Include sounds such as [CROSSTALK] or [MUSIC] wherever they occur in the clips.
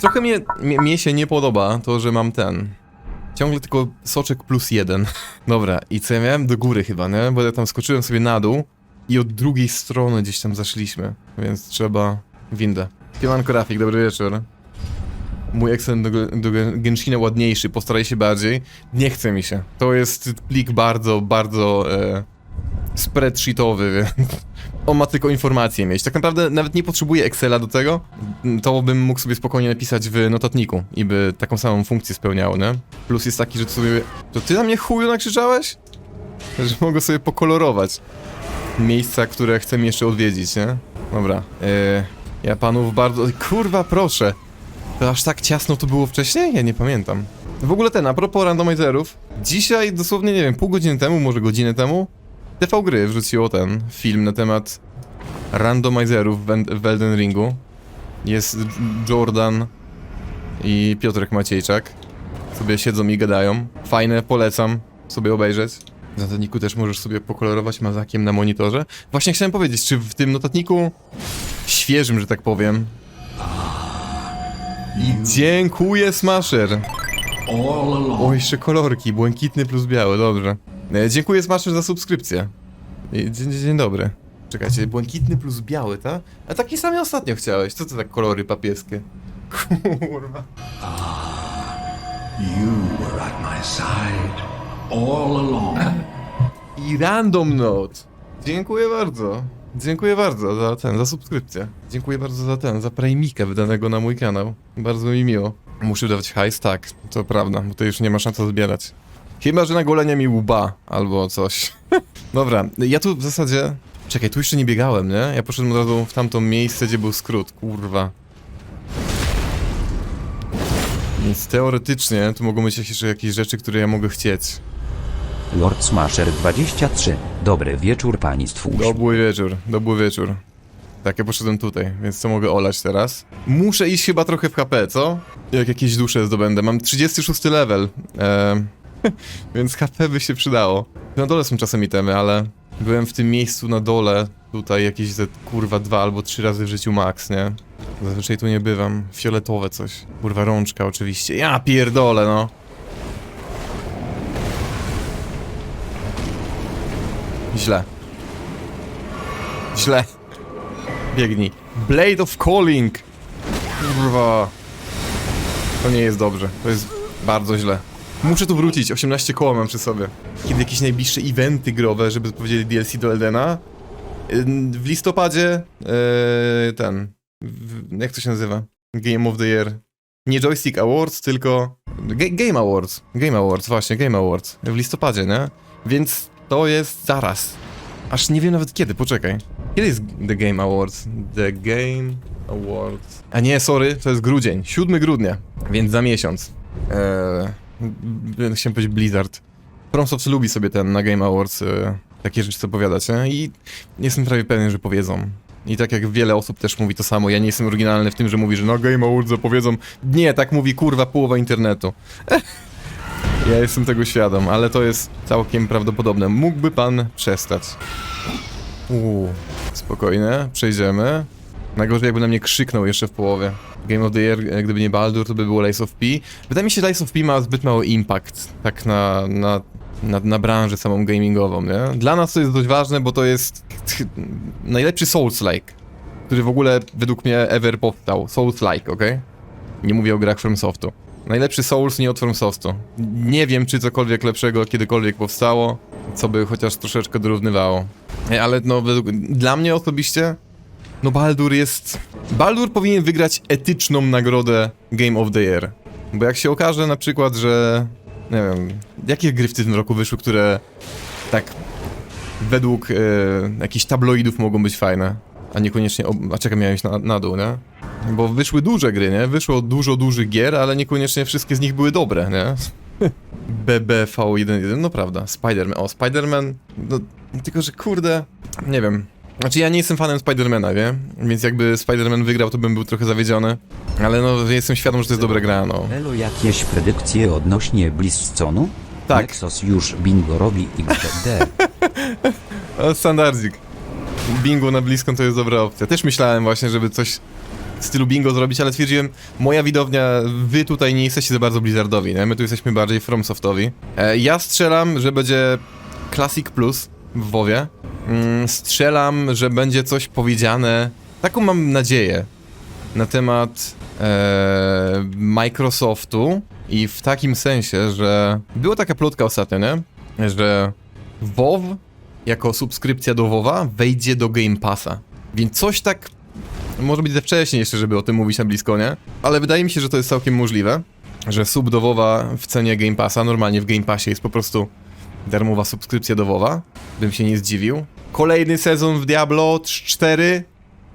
Trochę mnie, mnie, mnie się nie podoba to, że mam ten. Ciągle tylko soczek plus jeden. [LAUGHS] Dobra, i co ja miałem? Do góry chyba, nie? Bo ja tam skoczyłem sobie na dół i od drugiej strony gdzieś tam zaszliśmy, więc trzeba windę. Siemanko Rafik, dobry wieczór. Mój excellent do, do Genshina ładniejszy, postaraj się bardziej. Nie chce mi się. To jest plik bardzo, bardzo e, spreadsheetowy, [LAUGHS] więc on ma tylko informacje mieć. Tak naprawdę nawet nie potrzebuje Excela do tego. To bym mógł sobie spokojnie napisać w notatniku i by taką samą funkcję spełniało, nie? Plus jest taki, że tu sobie... To ty na mnie chuju nakrzyczałeś? Że mogę sobie pokolorować miejsca, które chcę jeszcze odwiedzić, nie? Dobra. E, ja panów bardzo... Kurwa, proszę. To aż tak ciasno to było wcześniej? Ja nie pamiętam. W ogóle ten, a propos randomizerów. Dzisiaj, dosłownie, nie wiem, pół godziny temu, może godzinę temu, TV Gry wrzuciło ten film na temat randomizerów w, Elden Ringu. Jest Jordan i Piotrek Maciejczak. Sobie siedzą i gadają. Fajne, polecam sobie obejrzeć. W notatniku też możesz sobie pokolorować mazakiem na monitorze. Właśnie chciałem powiedzieć, czy w tym notatniku świeżym, że tak powiem. I dziękuję, Smasher. O, jeszcze kolorki, błękitny plus biały, dobrze. E, dziękuję Smasher za subskrypcję. E, Dzień, dzień dobry. Czekajcie, błękitny plus biały, tak? A taki sam ostatnio chciałeś. Co to tak kolory papieskie? Kurwa. You were at my side all along. I random note. Dziękuję bardzo. Dziękuję bardzo za ten, za subskrypcję. Dziękuję bardzo za ten, za premikę wydanego na mój kanał. Bardzo mi miło. Muszę dawać hajs? Tak, to prawda, bo to już nie ma szans zbierać. Chyba, że na golenie mi łba albo coś. [LAUGHS] Dobra, ja tu w zasadzie... Czekaj, tu jeszcze nie biegałem, nie? Ja poszedłem od razu w tamto miejsce, gdzie był skrót, kurwa. Więc teoretycznie tu mogą być jeszcze jakieś rzeczy, które ja mogę chcieć. Lord Smasher 23. Dobry wieczór państwu. Dobry wieczór, dobry wieczór. Tak, ja poszedłem tutaj, więc co mogę olać teraz? Muszę iść chyba trochę w HP, co? Jak jakieś dusze zdobędę. Mam 36 level, eee, [LAUGHS] więc HP by się przydało. Na dole są czasem itemy, ale byłem w tym miejscu na dole, tutaj jakieś ze kurwa dwa albo trzy razy w życiu max, nie? Zazwyczaj tu nie bywam. Fioletowe coś. Kurwa rączka oczywiście. Ja pierdolę, no. Źle. Źle. Biegnij. Blade of Calling! Kurwa. To nie jest dobrze. To jest bardzo źle. Muszę tu wrócić. 18 koła mam przy sobie. Kiedy jakieś najbliższe eventy growe, żeby powiedzieli DLC do Eldena? Ym, W listopadzie yy, ten. w- Jak to się nazywa? Game of the Year. Nie Joystick Awards, tylko. Ga- Game Awards. Game Awards, właśnie, Game Awards. W listopadzie, nie? Więc to jest zaraz. Aż nie wiem nawet kiedy, poczekaj. Kiedy jest The Game Awards? The Game Awards. A nie, sorry, to jest grudzień. 7 grudnia, więc za miesiąc. Eee, chciałem powiedzieć Blizzard. FromSoft lubi sobie ten na Game Awards e, takie rzeczy opowiadać, nie? I jestem prawie pewien, że powiedzą. I tak jak wiele osób też mówi to samo, ja nie jestem oryginalny w tym, że mówi, że na Game Awards zapowiedzą. Nie, tak mówi kurwa połowa internetu. [LAUGHS] Ja jestem tego świadom, ale to jest całkiem prawdopodobne. Mógłby pan przestać. Uuu, spokojnie, przejdziemy. Najgorzej jakby na mnie krzyknął jeszcze w połowie. Game of the Year, e, gdyby nie Baldur, to by było Lies of P. Wydaje mi się, że Lies of P ma zbyt mały impact, tak na, na, na, na branżę samą gamingową, nie? Dla nas to jest dość ważne, bo to jest najlepszy Souls-like, który w ogóle według mnie ever powstał. Souls-like, okej? Nie mówię o grach FromSoftu. Najlepszy Souls nie od FromSoftu. Nie wiem, czy cokolwiek lepszego kiedykolwiek powstało, co by chociaż troszeczkę dorównywało. E, Ale no, według, dla mnie osobiście, no Baldur jest... Baldur powinien wygrać etyczną nagrodę Game of the Year. Bo jak się okaże na przykład, że... Nie wiem, jakie gry w tym roku wyszły, które tak według e, jakichś tabloidów mogą być fajne, a niekoniecznie... Ob... A czekaj, miałem iść na, na dół, nie? Bo wyszły duże gry, nie? Wyszło dużo dużych gier, ale niekoniecznie wszystkie z nich były dobre, nie? [LAUGHS] BBV11, no prawda, Spider-Man. O, Spider-Man, no, tylko że kurde, nie wiem. Znaczy ja nie jestem fanem Spidermana, wie? Więc jakby Spider-Man wygrał, to bym był trochę zawiedziony. Ale no, jestem świadom, że to jest dobra gra, no. Elo jakieś predykcje odnośnie Blizzconu? Tak. Nexus już bingo robi XD. [LAUGHS] O, standardzik. Bingo na bliską to jest dobra opcja. Też myślałem właśnie, żeby coś w stylu bingo zrobić, ale stwierdziłem, moja widownia, wy tutaj nie jesteście za bardzo Blizzardowi, nie? My tu jesteśmy bardziej FromSoftowi. E, ja strzelam, że będzie Classic Plus w WoWie. Mm, strzelam, że będzie coś powiedziane, taką mam nadzieję, na temat e, Microsoftu i w takim sensie, że była taka plotka ostatnio, nie? Że WoW jako subskrypcja do WoWa wejdzie do Game Passa. Więc coś tak może być za wcześnie jeszcze, żeby o tym mówić na blisko, nie? Ale wydaje mi się, że to jest całkiem możliwe, że sub do WoWa w cenie Game Passa, normalnie w Game Passie jest po prostu darmowa subskrypcja do WoWa, bym się nie zdziwił. Kolejny sezon w Diablo 4,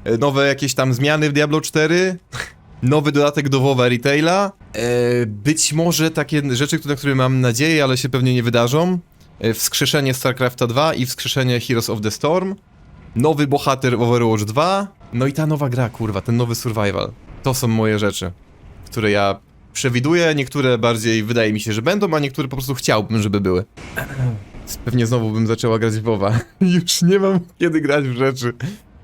e, nowe jakieś tam zmiany w Diablo 4, [LAUGHS] nowy dodatek do WoWa Retaila, e, być może takie rzeczy, na które mam nadzieję, ale się pewnie nie wydarzą, e, wskrzeszenie StarCrafta 2 i wskrzeszenie Heroes of the Storm, nowy bohater Overwatch 2, no i ta nowa gra, kurwa, ten nowy survival. To są moje rzeczy, które ja przewiduję, niektóre bardziej wydaje mi się, że będą, a niektóre po prostu chciałbym, żeby były. [CLEARS THROAT] Pewnie znowu bym zaczęła grać w WoWa. [LAUGHS] Już nie mam kiedy grać w rzeczy.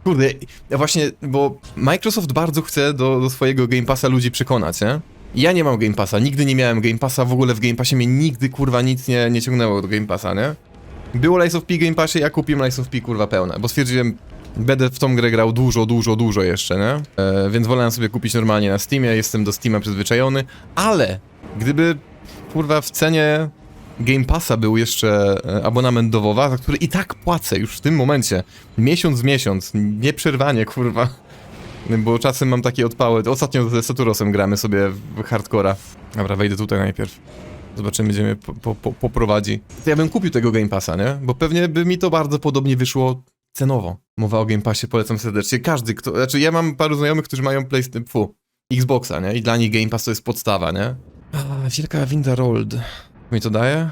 Kurde, ja właśnie, bo Microsoft bardzo chce do, do swojego Game Passa ludzi przekonać, nie? Ja nie mam Game Passa, nigdy nie miałem Game Passa, w ogóle w Game Passie mnie nigdy, kurwa, nic nie, nie ciągnęło do Game Passa, nie? Było Lies of P Game Passie, ja kupiłem Lies of P, kurwa, pełne, bo stwierdziłem, będę w tą grę grał dużo, dużo, dużo jeszcze, nie? E, więc wolałem sobie kupić normalnie na Steamie, jestem do Steama przyzwyczajony, ale gdyby, kurwa, w cenie Game Passa był jeszcze e, abonament do WoWa, za który i tak płacę już w tym momencie, miesiąc w miesiąc, nieprzerwanie, kurwa. Bo czasem mam takie odpały. Ostatnio ze Saturosem gramy sobie w hardcora. Dobra, wejdę tutaj najpierw. Zobaczymy, gdzie mnie po, po, po, poprowadzi. To ja bym kupił tego Game Passa, nie? Bo pewnie by mi to bardzo podobnie wyszło cenowo. Mowa o Game Passie, polecam serdecznie. Każdy, kto... Znaczy, ja mam paru znajomych, którzy mają PlayStation... Xboxa, nie? I dla nich Game Pass to jest podstawa, nie? A, wielka winda rolled. Mi to daje?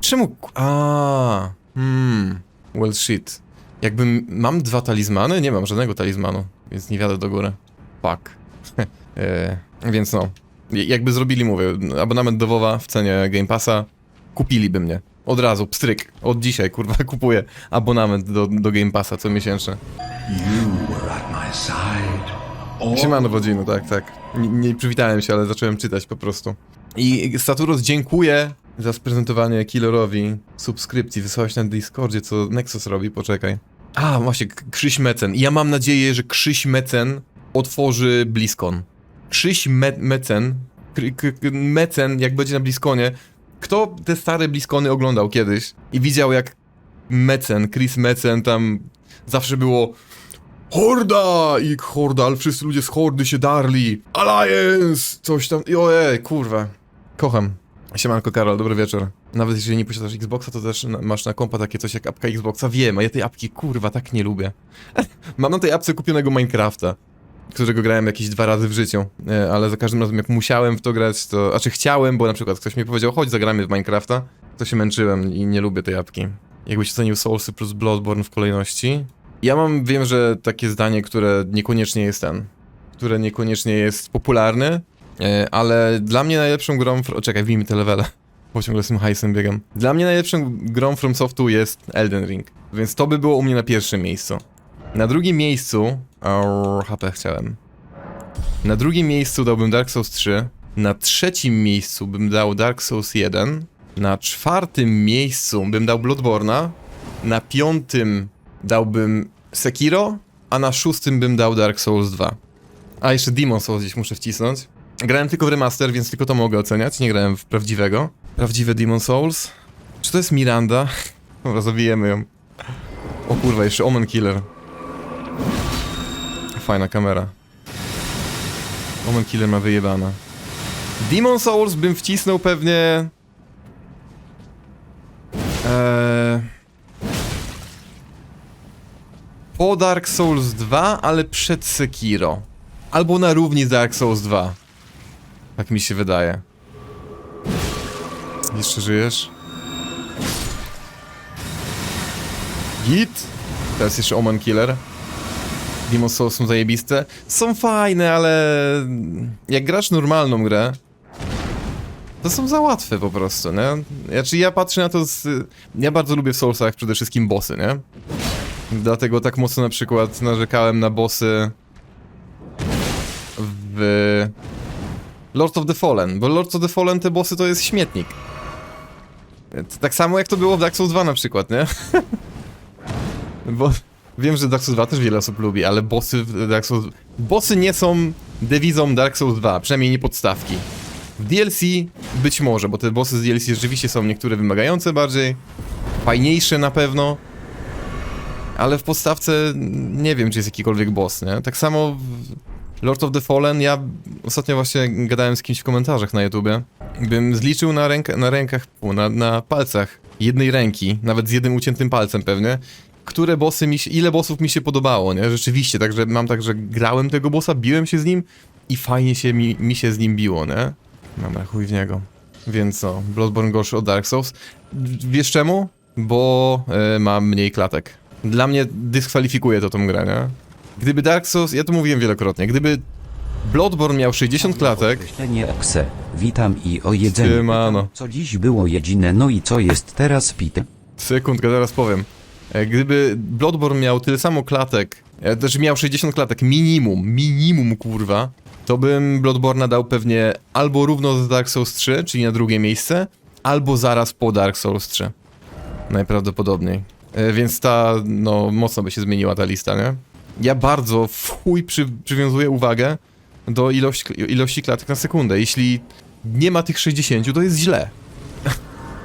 Czemu... A, hmm... Well shit. Jakbym... Mam dwa talizmany? Nie mam żadnego talizmanu, więc nie wiadę do góry. Fuck. [LAUGHS] e, więc no. Jakby zrobili, mówię, abonament do WoWa w cenie Game Passa, kupiliby mnie. Od razu, pstryk. Od dzisiaj, kurwa, [LAUGHS] kupuję abonament do, do Game Passa co miesięczny. Siemano Wodzinu, tak, tak. Nie, nie przywitałem się, ale zacząłem czytać po prostu. I Saturos dziękuję za sprezentowanie Killerowi subskrypcji. Wysłałeś na Discordzie, co Nexus robi, poczekaj. A, właśnie, Krzyś Mecen. Ja mam nadzieję, że Krzyś Mecen otworzy BlizzCon. Krzyś Me Mecen, Mecen, jak będzie na BlizzConie, kto te stare BlizzCony oglądał kiedyś i widział jak Mecen, Chris Mecen tam zawsze było Horda! I horda, ale wszyscy ludzie z hordy się darli. Alliance! Coś tam. I ojej, kurwa. Kocham. Siemanko Karol, dobry wieczór. Nawet jeżeli nie posiadasz Xboxa, to też masz na kompa takie coś jak apka Xboxa. Wiem, a ja tej apki kurwa tak nie lubię. [LAUGHS] Mam na tej apce kupionego Minecrafta, którego grałem jakieś dwa razy w życiu, e, ale za każdym razem jak musiałem w to grać, to... Znaczy chciałem, bo na przykład ktoś mi powiedział, chodź zagramy w Minecrafta, to się męczyłem i nie lubię tej apki. Jakbyś ocenił Soulsy plus Bloodborne w kolejności? Ja mam, wiem, że takie zdanie, które niekoniecznie jest ten, które niekoniecznie jest popularne, ale dla mnie najlepszą grą... fr- Czekaj, wbij mi te levele, bo ciągle z tym hajsem biegam. Dla mnie najlepszą grą From Softu jest Elden Ring, więc to by było u mnie na pierwszym miejscu. Na drugim miejscu... O, HP chciałem. Na drugim miejscu dałbym Dark Souls 3, na trzecim miejscu bym dał Dark Souls 1, na czwartym miejscu bym dał Bloodborne'a, na piątym dałbym Sekiro, a na szóstym bym dał Dark Souls 2. A jeszcze Demon Souls gdzieś muszę wcisnąć. Grałem tylko w remaster, więc tylko to mogę oceniać, nie grałem w prawdziwego. Prawdziwe Demon Souls. Czy to jest Miranda? [LAUGHS] Dobra, zabijemy ją. O kurwa, jeszcze Omen Killer. Fajna kamera. Omen Killer ma wyjebana. Demon Souls bym wcisnął pewnie... Eee... Po Dark Souls 2, ale przed Sekiro. Albo na równi z Dark Souls 2. Tak mi się wydaje. Jeszcze żyjesz? Git? Teraz jeszcze Omen Killer. Demon Souls są zajebiste. Są fajne, ale jak grasz normalną grę, to są za łatwe po prostu, nie? Znaczy ja patrzę na to z... Ja bardzo lubię w Soulsach przede wszystkim bossy, nie? Dlatego tak mocno na przykład narzekałem na bossy w Lords of the Fallen, bo Lords of the Fallen te bossy to jest śmietnik. Tak samo jak to było w Dark Souls 2 na przykład, nie? [LAUGHS] Bo wiem, że Dark Souls 2 też wiele osób lubi, ale bossy w Dark Souls... Bossy nie są dewizą Dark Souls 2, przynajmniej nie podstawki. W DLC być może, bo te bossy z DLC rzeczywiście są niektóre wymagające bardziej, fajniejsze na pewno, ale w podstawce nie wiem, czy jest jakikolwiek boss, nie? Tak samo w Lord of the Fallen, ja ostatnio właśnie gadałem z kimś w komentarzach na YouTubie, bym zliczył na, ręka, na rękach, na, na palcach jednej ręki, nawet z jednym uciętym palcem pewnie, które bossy mi się, ile bossów mi się podobało, nie? Rzeczywiście, także mam tak, że grałem tego bossa, biłem się z nim i fajnie się mi, mi się z nim biło, nie? Dobra, chuj w niego. Więc co, Bloodborne gorszy od Dark Souls. Wiesz czemu? Bo e, ma mniej klatek. Dla mnie dyskwalifikuje to tą grę, nie? Gdyby Dark Souls, ja to mówiłem wielokrotnie, gdyby Bloodborne miał 60 klatek, Określenie ekse. Witam i o jedzeniu. Siemano. Co dziś było jedzine, no i co jest teraz pite? sekundkę, zaraz powiem. E, Gdyby Bloodborne miał tyle samo klatek, też miał 60 klatek minimum, minimum kurwa, to bym Bloodborne'a dał pewnie albo równo z Dark Souls 3, czyli na drugie miejsce, albo zaraz po Dark Souls 3. Najprawdopodobniej. E, Więc ta, no, mocno by się zmieniła ta lista, nie? Ja bardzo w chuj przy, przywiązuję uwagę do ilości, ilości klatek na sekundę. Jeśli nie ma tych 60, to jest źle.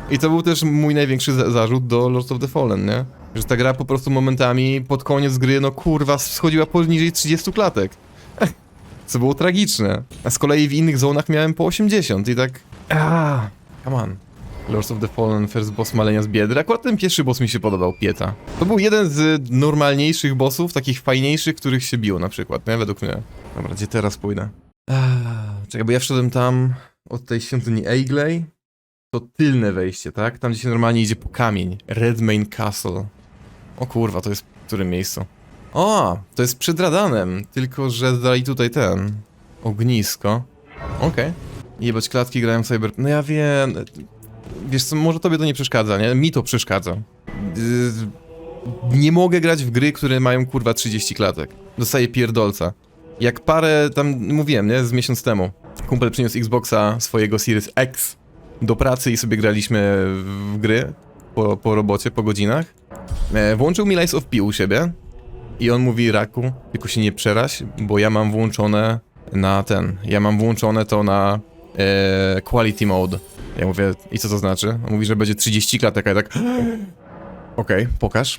I to był też mój największy za zarzut do Lords of the Fallen, nie? Że ta gra po prostu momentami pod koniec gry, no kurwa, schodziła poniżej 30 klatek. [LAUGHS] Co było tragiczne. A z kolei w innych zonach miałem po 80 i tak... Ah, come on. Lords of the Fallen, first boss malenia z biedry. Akurat ten pierwszy boss mi się podobał, Pieta. To był jeden z normalniejszych bossów, takich fajniejszych, których się biło na przykład, nie? Według mnie. Dobra, gdzie teraz pójdę? Ah, czekaj, bo ja wszedłem tam od tej świątyni Eigley to tylne wejście, tak? Tam, gdzie się normalnie idzie po kamień. Redmain Castle. O kurwa, to jest w którym miejscu? O, to jest przed Radanem, tylko że dali tutaj ten... ognisko. Okej. Jebać klatki, w Cyber... No ja wiem... Wiesz co, może tobie to nie przeszkadza, nie? Mi to przeszkadza. Yy, Nie mogę grać w gry, które mają kurwa 30 klatek. Dostaję pierdolca. Jak parę, tam mówiłem, nie? Z miesiąc temu. Kumpel przyniósł Xboxa swojego Series X do pracy i sobie graliśmy w gry po, po robocie, po godzinach. E, włączył mi Lies of P u siebie i on mówi, Raku, tylko się nie przeraź, bo ja mam włączone na ten, ja mam włączone to na e, Quality Mode. Ja mówię, i co to znaczy? On mówi, że będzie 30 klatek, a ja tak, [GASPS] okej, pokaż.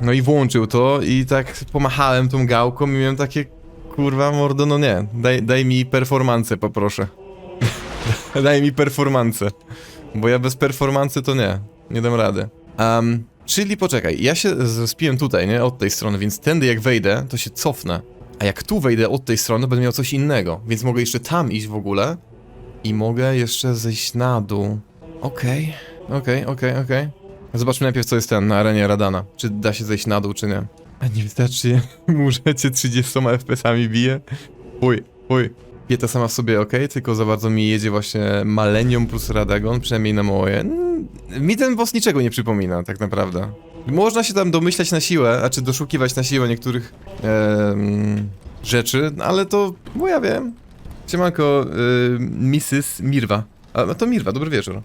No i włączył to i tak pomachałem tą gałką i miałem takie, kurwa mordo, no nie, daj, daj mi performance poproszę. [LAUGHS] Daj mi performance. Bo ja bez performance to nie. Nie dam rady. Um, czyli poczekaj, ja się spiłem tutaj, nie? Od tej strony, więc tędy jak wejdę, to się cofnę. A jak tu wejdę od tej strony, będę miał coś innego. Więc mogę jeszcze tam iść w ogóle. I mogę jeszcze zejść na dół. Okej, okej, okej, okej. Zobaczmy najpierw, co jest ten na arenie Radana. Czy da się zejść na dół, czy nie. A nie wystarczy, murzecie 30 FPS-ami bije? Uj, uj. Pieta sama w sobie ok, tylko za bardzo mi jedzie właśnie Malenium plus Radagon, przynajmniej na moje. Mm, Mi ten boss niczego nie przypomina, tak naprawdę. Można się tam domyślać na siłę, a czy doszukiwać na siłę niektórych em, rzeczy, ale to, bo ja wiem. Siemanko, y, Mrs. Mirwa. A, no to Mirwa, dobry wieczór.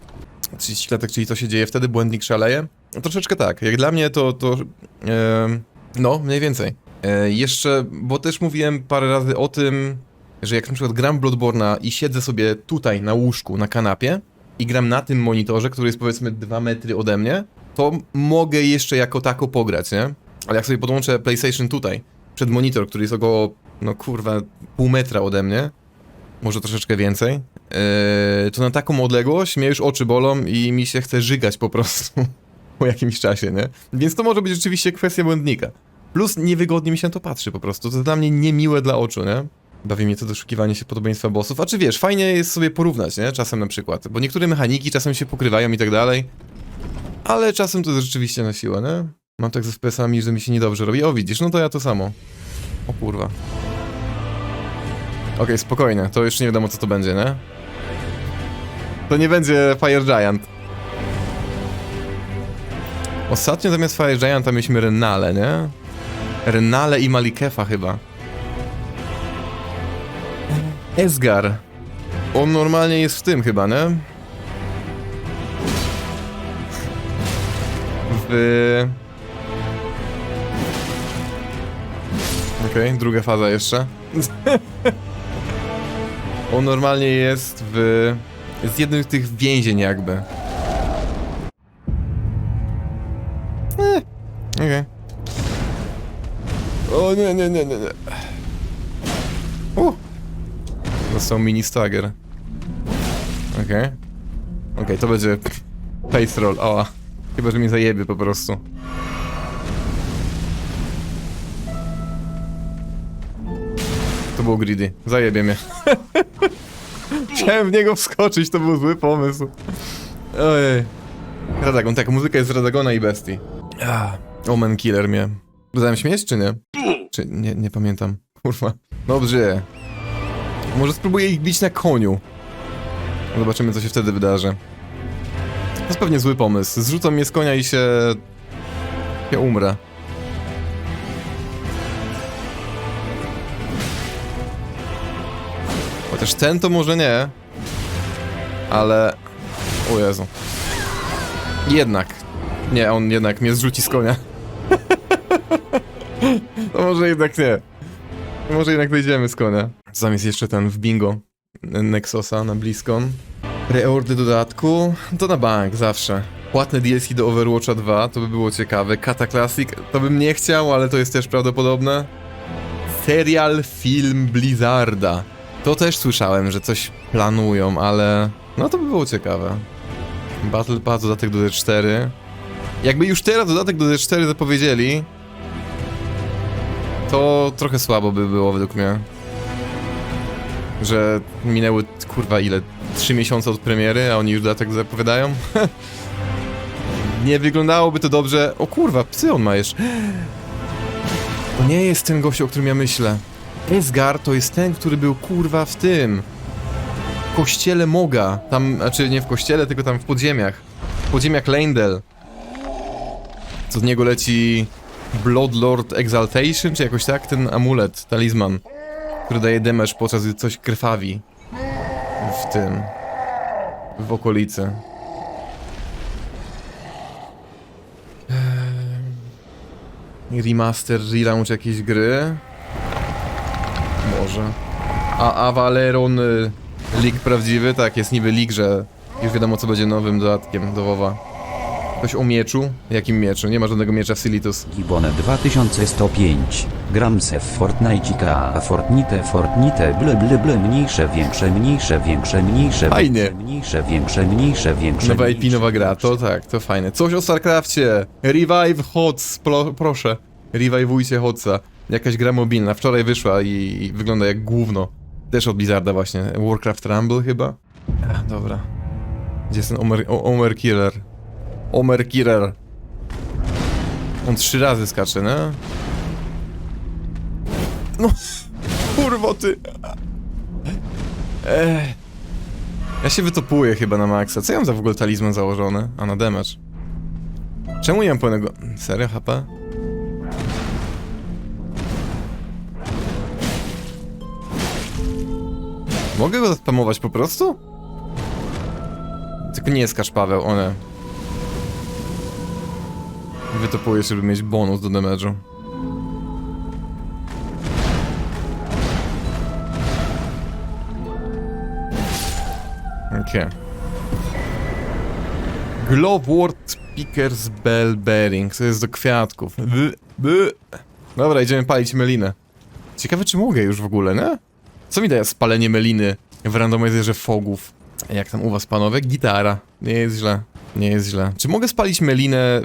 30 klatek, czyli to się dzieje wtedy, błędnik szaleje? No, troszeczkę tak. Jak dla mnie to, to em, no, mniej więcej. E, jeszcze, bo też mówiłem parę razy o tym, że jak na przykład gram Bloodborne'a i siedzę sobie tutaj na łóżku, na kanapie i gram na tym monitorze, który jest powiedzmy 2 metry ode mnie, to mogę jeszcze jako tako pograć, nie? Ale jak sobie podłączę PlayStation tutaj, przed monitor, który jest około, no kurwa, pół metra ode mnie, może troszeczkę więcej, yy, to na taką odległość mnie już oczy bolą i mi się chce żygać po prostu [LAUGHS] po jakimś czasie, nie? Więc to może być rzeczywiście kwestia błędnika. Plus niewygodnie mi się na to patrzy po prostu, to jest dla mnie niemiłe dla oczu, nie? Bawi mnie to doszukiwanie się podobieństwa bossów. A czy wiesz, fajnie jest sobie porównać, nie? Czasem na przykład. Bo niektóre mechaniki czasem się pokrywają i tak dalej. Ale czasem to jest rzeczywiście na siłę, nie? Mam tak ze FPS-ami, że mi się niedobrze robi. O, widzisz, no to ja to samo. O kurwa. Okej, spokojnie, to już nie wiadomo co to będzie, nie? To nie będzie Fire Giant. Ostatnio zamiast Fire Gianta mieliśmy Renale, nie? Renale i Malikefa chyba. Esgar. On normalnie jest w tym chyba, nie? W... Okej, druga faza jeszcze. [LAUGHS] On normalnie jest w... z jednym z tych więzień jakby. Eh, Okej. O nie, nie, nie, nie, nie. Uh. Dostał mini stagger. Okej. Okej, to będzie face roll. Oła. Chyba, że mnie zajebie po prostu. To było greedy. Zajebie mnie. [LAUGHS] Chciałem w niego wskoczyć, to był zły pomysł. Ojej. Radagon, tak, muzyka jest z Radagona i Bestii. Ah, Omen Killer mnie. Dodałem śmieć, czy nie? Czy nie, nie pamiętam. Kurwa. Dobrze. Może spróbuję ich bić na koniu. Zobaczymy, co się wtedy wydarzy. To jest pewnie zły pomysł. Zrzucą mnie z konia i się... Ja umrę. Chociaż ten to może nie. Ale... O Jezu. Jednak. Nie, on jednak mnie zrzuci z konia. [LAUGHS] to może jednak nie. Może jednak wyjdziemy z konia. Tam jest jeszcze ten w bingo. Nexosa na Bliskon. Preordy dodatku? To na bank, zawsze. Płatne DLC do Overwatcha 2, to by było ciekawe. Kata Classic, to bym nie chciał, ale to jest też prawdopodobne. Serial, film Blizzarda. To też słyszałem, że coś planują, ale... No to by było ciekawe. Battle Pass, dodatek do D4. Jakby już teraz dodatek do D4 zapowiedzieli, to trochę słabo by było według mnie. Że minęły, kurwa, ile? 3 miesiące od premiery, a oni już dodatek zapowiadają? [LAUGHS] nie wyglądałoby to dobrze. O kurwa, psy on ma jeszcze. [GASPS] To nie jest ten gość, o którym ja myślę. Esgar to jest ten, który był kurwa w tym. W kościele Moga. Tam, znaczy nie w kościele, tylko tam w podziemiach. W podziemiach Leyndell. Co z niego leci Bloodlord Exaltation, czy jakoś tak? Ten amulet, talizman, który daje damage podczas gdy coś krwawi w tym, w okolicy. Eee, Remaster, relaunch jakiejś gry? Może. A Avaleron y, prawdziwy? Tak, jest niby League, że już wiadomo co będzie nowym dodatkiem do WoWa. Coś o mieczu? Jakim mieczu? Nie ma żadnego miecza w Silitus. Gibone 2105. Gram se w Fortnite'ika, a Fortnite, Fortnite, ble ble ble, mniejsze, większe, mniejsze, większe, mniejsze, Fajnie. większe, mniejsze, większe, mniejsze, większe, Nowa IP, mniejsze, nowa gra, to tak, to fajne. Coś o StarCrafcie! Revive HOTS, pro, proszę. Revive'ujcie HOTSa. Jakaś gra mobilna, wczoraj wyszła i, wygląda jak gówno. Też od Blizzarda właśnie. Warcraft Rumble chyba? Ach, dobra. Gdzie jest ten Omer, o, Omer Killer? Omer Killer. On trzy razy skacze, nie? No, [LAUGHS] kurwo ty. Ech. Ja się wytopuję chyba na maksa. Co ja mam za w ogóle talizman założony? A na damage. Czemu nie mam pełnego... Serio HP? Mogę go spamować po prostu? Tylko nie skacz Paweł, one. Wytopuję, żeby mieć bonus do damage'u. Okej. Glowworth Speakers Bell Bearing. To jest do kwiatków. Dobra, idziemy palić melinę. Ciekawe, czy mogę już w ogóle, nie? Co mi daje spalenie meliny w randomizerze fogów? Jak tam u was, panowie? Gitara. Nie jest źle. Nie jest źle. Czy mogę spalić melinę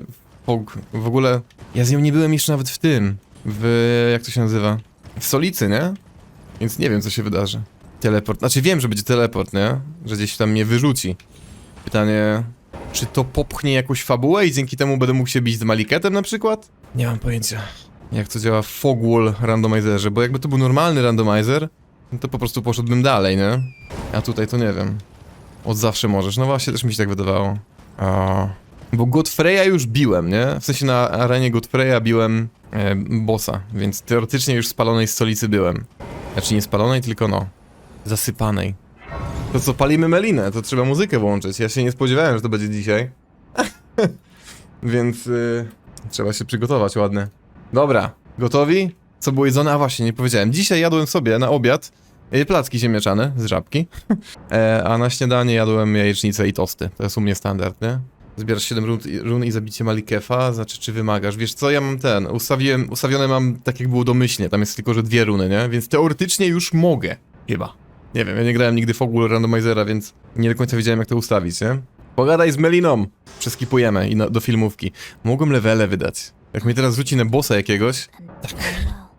fog w ogóle? Ja z nią nie byłem jeszcze nawet w tym. W... jak to się nazywa? W stolicy, nie? Więc nie wiem, co się wydarzy. Teleport. Znaczy wiem, że będzie teleport, nie? Że gdzieś tam mnie wyrzuci. Pytanie, czy to popchnie jakąś fabułę i dzięki temu będę mógł się bić z Maliketem na przykład? Nie mam pojęcia. Jak to działa w Fogwall randomizerze, bo jakby to był normalny randomizer, no to po prostu poszedłbym dalej, nie? A tutaj to nie wiem. Od zawsze możesz. No właśnie, też mi się tak wydawało. A... Bo Godfreya już biłem, nie? W sensie na arenie Godfreya biłem e, bossa, więc teoretycznie już spalonej stolicy byłem. Znaczy nie spalonej, tylko no. zasypanej. To co, palimy melinę, to trzeba muzykę włączyć. Ja się nie spodziewałem, że to będzie dzisiaj. [LAUGHS] Więc y, trzeba się przygotować ładnie. Dobra, gotowi? Co było jedzone? A właśnie, nie powiedziałem. Dzisiaj jadłem sobie na obiad y, placki ziemniaczane z żabki, [LAUGHS] e, a na śniadanie jadłem jajecznicę i tosty. To jest u mnie standard, nie? Zbierasz 7 run, run i zabicie Malikefa, znaczy czy wymagasz. Wiesz co, ja mam ten, ustawiłem, ustawione mam tak jak było domyślnie, tam jest tylko, że dwie runy, nie? Więc teoretycznie już mogę. Chyba. Nie wiem, ja nie grałem nigdy w ogóle randomizera, więc nie do końca wiedziałem jak to ustawić, nie? Pogadaj z Meliną! Przeskipujemy i na, do filmówki. Mogłem levele wydać. Jak mnie teraz rzuci na bossa jakiegoś... Tak.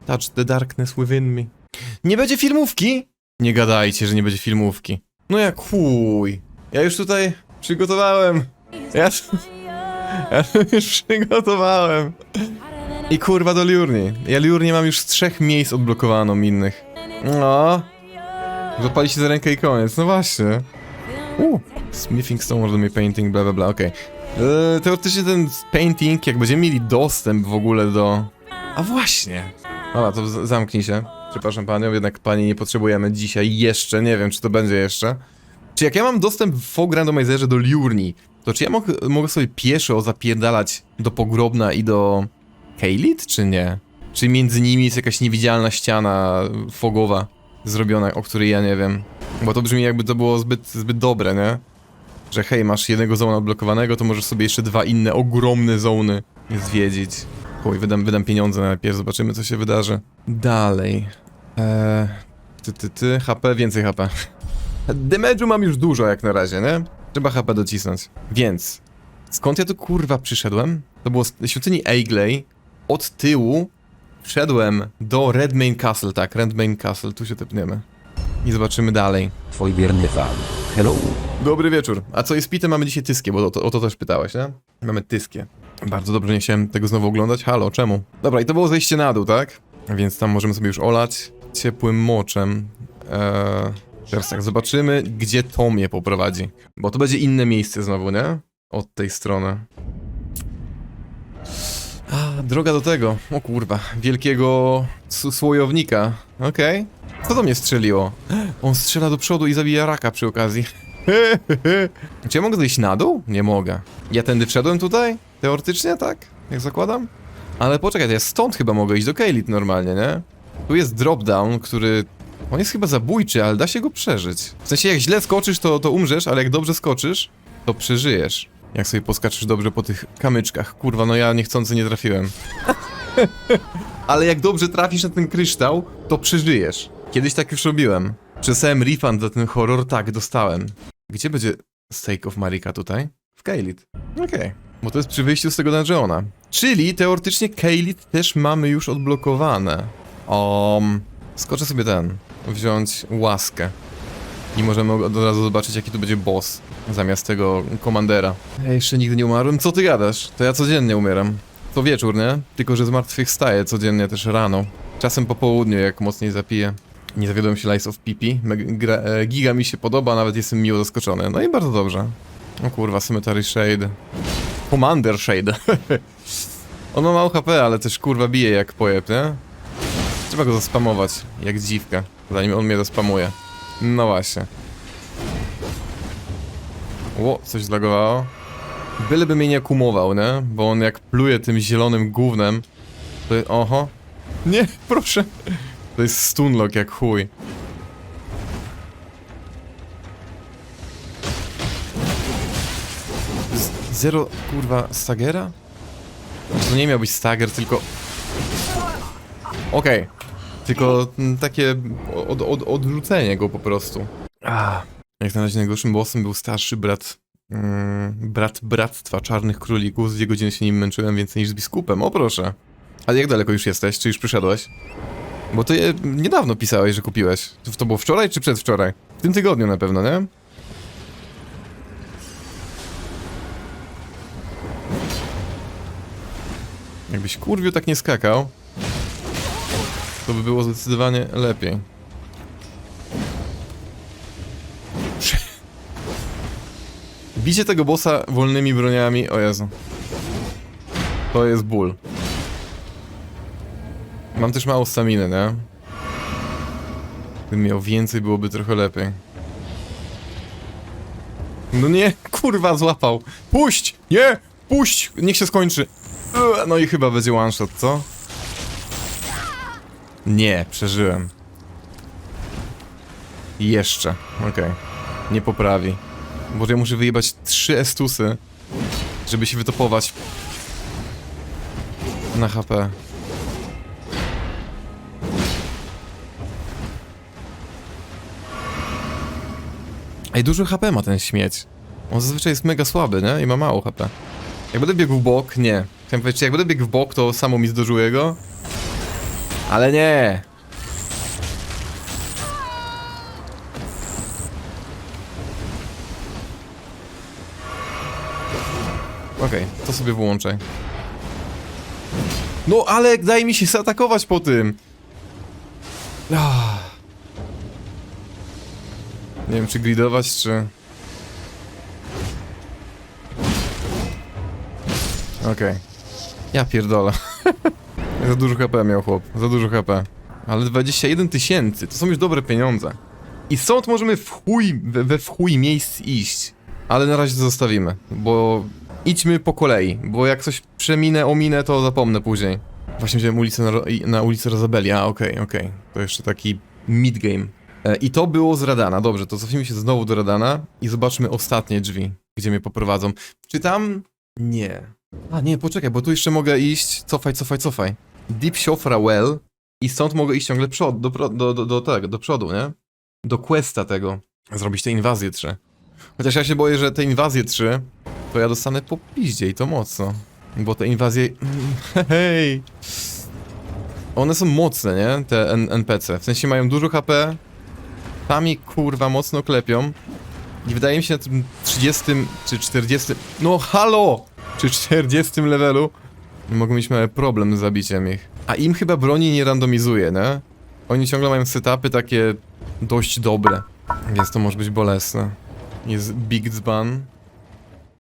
Touch the darkness within me. Nie będzie filmówki? Nie gadajcie, że nie będzie filmówki. No jak chuj. Ja już tutaj przygotowałem. Ja, [LAUGHS] ja już przygotowałem. I kurwa do Liurni. Ja Liurnię mam już z trzech miejsc odblokowaną innych. No. Zapali się za rękę i koniec. No właśnie. Uh, smithing stone, order painting, bla bla bla, okej. Eee, Teoretycznie ten painting, jak będziemy mieli dostęp w ogóle do... A właśnie! Dobra, to zamknij się. Przepraszam panią, jednak pani nie potrzebujemy dzisiaj jeszcze, nie wiem czy to będzie jeszcze. Czy jak ja mam dostęp w Fog Randomizerze do Liurni, to czy ja mogę, mogę sobie pieszo zapierdalać do Pogrobna i do Keilit, czy nie? Czy między nimi jest jakaś niewidzialna ściana fogowa zrobiona, o której ja nie wiem? Bo to brzmi jakby to było zbyt, zbyt dobre, nie? Że hej, masz jednego zona odblokowanego, to możesz sobie jeszcze dwa inne ogromne zony zwiedzić. Chuj, wydam, wydam pieniądze najpierw, zobaczymy co się wydarzy. Dalej. Eee, ty, ty, ty, HP, więcej HP. Damage'u mam już dużo jak na razie, nie? Trzeba HP docisnąć. Więc, skąd ja tu kurwa przyszedłem? To było z świątyni Eigley. Od tyłu wszedłem do Redmain Castle, tak, Redmain Castle, tu się tepniemy. I zobaczymy dalej. Twój wierny fan. Hello. Dobry wieczór. A co jest pitem? Mamy dzisiaj tyskie, bo o to, o to też pytałeś, nie? Mamy tyskie. Bardzo dobrze, nie chciałem tego znowu oglądać. Halo, czemu? Dobra, i to było zejście na dół, tak? Więc tam możemy sobie już olać ciepłym moczem. Eee, teraz tak, zobaczymy, gdzie to mnie poprowadzi. Bo to będzie inne miejsce znowu, nie? Od tej strony. A, droga do tego. O kurwa, wielkiego słojownika. Okej. Co to mnie strzeliło? On strzela do przodu i zabija raka przy okazji. [LAUGHS] Czy ja mogę zejść na dół? Nie mogę. Ja tędy wszedłem tutaj? Teoretycznie tak? Jak zakładam? Ale poczekaj, to ja stąd chyba mogę iść do Keilit normalnie, nie? Tu jest dropdown, który... On jest chyba zabójczy, ale da się go przeżyć. W sensie jak źle skoczysz, to, to umrzesz, ale jak dobrze skoczysz, to przeżyjesz. Jak sobie poskaczysz dobrze po tych kamyczkach. Kurwa, no ja niechcący nie trafiłem. [LAUGHS] ale jak dobrze trafisz na ten kryształ, to przeżyjesz. Kiedyś tak już robiłem. Przesłałem refund za ten horror, tak, dostałem. Gdzie będzie Stake of Marika tutaj? W Keilit. Okej. Bo to jest przy wyjściu z tego dungeona. Czyli teoretycznie Keilit też mamy już odblokowane. Um, skoczę sobie ten. Wziąć łaskę. I możemy od razu zobaczyć jaki tu będzie boss. Zamiast tego komandera. Ja jeszcze nigdy nie umarłem. Co ty gadasz? To ja codziennie umieram. To wieczór, nie? Tylko, że zmartwychwstaję codziennie też rano. Czasem po południu, jak mocniej zapiję. Nie zawiodłem się Lies of Pipi. E, Giga mi się podoba, nawet jestem miło zaskoczony. No i bardzo dobrze. O kurwa, Cemetery Shade. Commander Shade. [LAUGHS] On ma mało HP, ale też kurwa bije jak pojeb, nie? Trzeba go zaspamować, jak dziwka, zanim on mnie zaspamuje. No właśnie. Ło, coś zlagowało. Byleby mnie nie kumował, nie? Bo on jak pluje tym zielonym gównem, to... Oho. Nie, [LAUGHS] proszę. To jest stunlock jak chuj. Zero, kurwa, stagera? To nie miał być stager, tylko... Okej. Tylko mm, takie od, od, odrzucenie go po prostu. Ah. Jak na razie najgorszym bossem był starszy brat... Mm, brat bractwa czarnych królików. Z dwie godziny się nim męczyłem więcej niż z biskupem. O proszę. Ale jak daleko już jesteś? Czy już przyszedłeś? Bo ty je niedawno pisałeś, że kupiłeś. To było wczoraj czy przedwczoraj? W tym tygodniu na pewno, nie? Jakbyś kurwiu tak nie skakał, to by było zdecydowanie lepiej. [LAUGHS] Bicie tego bossa wolnymi broniami, o Jezu. To jest ból. Mam też mało staminy, nie? Gdybym miał więcej, byłoby trochę lepiej. No nie, kurwa, złapał. Puść! Nie! Puść! Niech się skończy. Ua, No i chyba będzie one shot, co? Nie, przeżyłem. Jeszcze, okej. Nie poprawi. Bo ja muszę wyjebać trzy estusy, żeby się wytopować na HP. Ej, dużo HP ma ten śmieć. On zazwyczaj jest mega słaby, nie? I ma mało HP. Jak będę biegł w bok, nie. Chciałem powiedzieć, jak będę biegł w bok, to samo mi zdożuje go. Ale nie! Okej, to sobie wyłączaj. No ale daj mi się zaatakować po tym! Ah. Nie wiem, czy gridować, czy... Okej. Ja pierdolę. [LAUGHS] za dużo HP miał chłop, za dużo HP. Ale 21 tysięcy, to są już dobre pieniądze. I stąd możemy w chuj, we, we w chuj miejsc iść. Ale na razie to zostawimy, bo idźmy po kolei, bo jak coś przeminę, ominę, to zapomnę później. Właśnie wziąłem ulicę na, na ulicę Rozabeli, a okej, okej. To jeszcze taki mid-game. E, I to było z Radana, dobrze, to cofnijmy się znowu do Radana i zobaczmy ostatnie drzwi, gdzie mnie poprowadzą. Czy tam... Nie. A nie, poczekaj, bo tu jeszcze mogę iść, cofaj, cofaj, cofaj. Deep Shofra Well i stąd mogę iść ciągle przod, do, do, do, do tego, do przodu, nie? Do questa tego. Zrobić te inwazje 3. Chociaż ja się boję, że te inwazje 3 to ja dostanę po piździe i to mocno. Bo te inwazje... [LAUGHS] Hej! One są mocne, nie? Te N NPC. W sensie mają dużo HP. Sami kurwa mocno klepią. I wydaje mi się na tym 30 czy 40. No halo! Czy 40 levelu mogą mieć mały problem z zabiciem ich. A im chyba broni nie randomizuje, nie? Oni ciągle mają setupy takie dość dobre. Więc to może być bolesne. Jest Big Dzban.